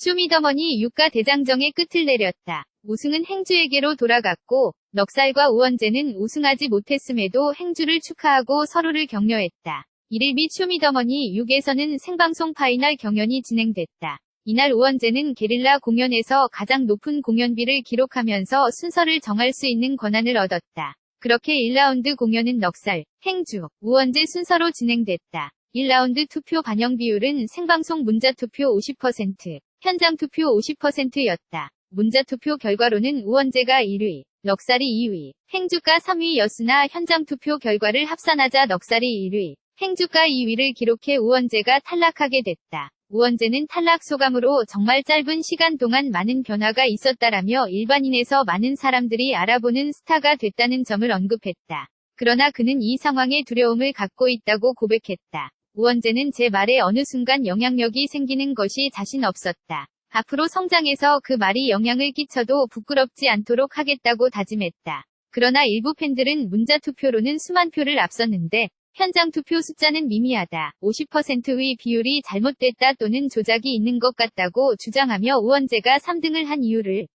쇼미더머니 유가 대장정의 끝을 내렸다. 우승은 행주에게로 돌아갔고 넉살과 우원재는 우승하지 못했음에도 행주를 축하하고 서로를 격려했다. 이를 및 쇼미더머니 6에서는 생방송 파이널 경연이 진행됐다. 이날 우원재는 게릴라 공연에서 가장 높은 공연비를 기록하면서 순서를 정할 수 있는 권한을 얻었다. 그렇게 1라운드 공연은 넉살, 행주, 우원재 순서로 진행됐다. 1라운드 투표 반영 비율은 생방송 문자 투표 50%, 현장 투표 50%였다. 문자 투표 결과로는 우원재가 1위, 넉살이 2위, 행주가 3위였으나 현장 투표 결과를 합산하자 넉살이 1위, 행주가 2위를 기록해 우원재가 탈락하게 됐다. 우원재는 탈락 소감으로 정말 짧은 시간 동안 많은 변화가 있었다라며 일반인에서 많은 사람들이 알아보는 스타가 됐다는 점을 언급했다. 그러나 그는 이 상황에 두려움을 갖고 있다고 고백했다. 우원재는 제 말에 어느 순간 영향력이 생기는 것이 자신 없었다. 앞으로 성장해서 그 말이 영향을 끼쳐도 부끄럽지 않도록 하겠다고 다짐했다. 그러나 일부 팬들은 문자 투표로는 수만 표를 앞섰는데 현장 투표 숫자는 미미하다. 50%의 비율이 잘못됐다 또는 조작이 있는 것 같다고 주장하며 우원재가 3등을 한 이유를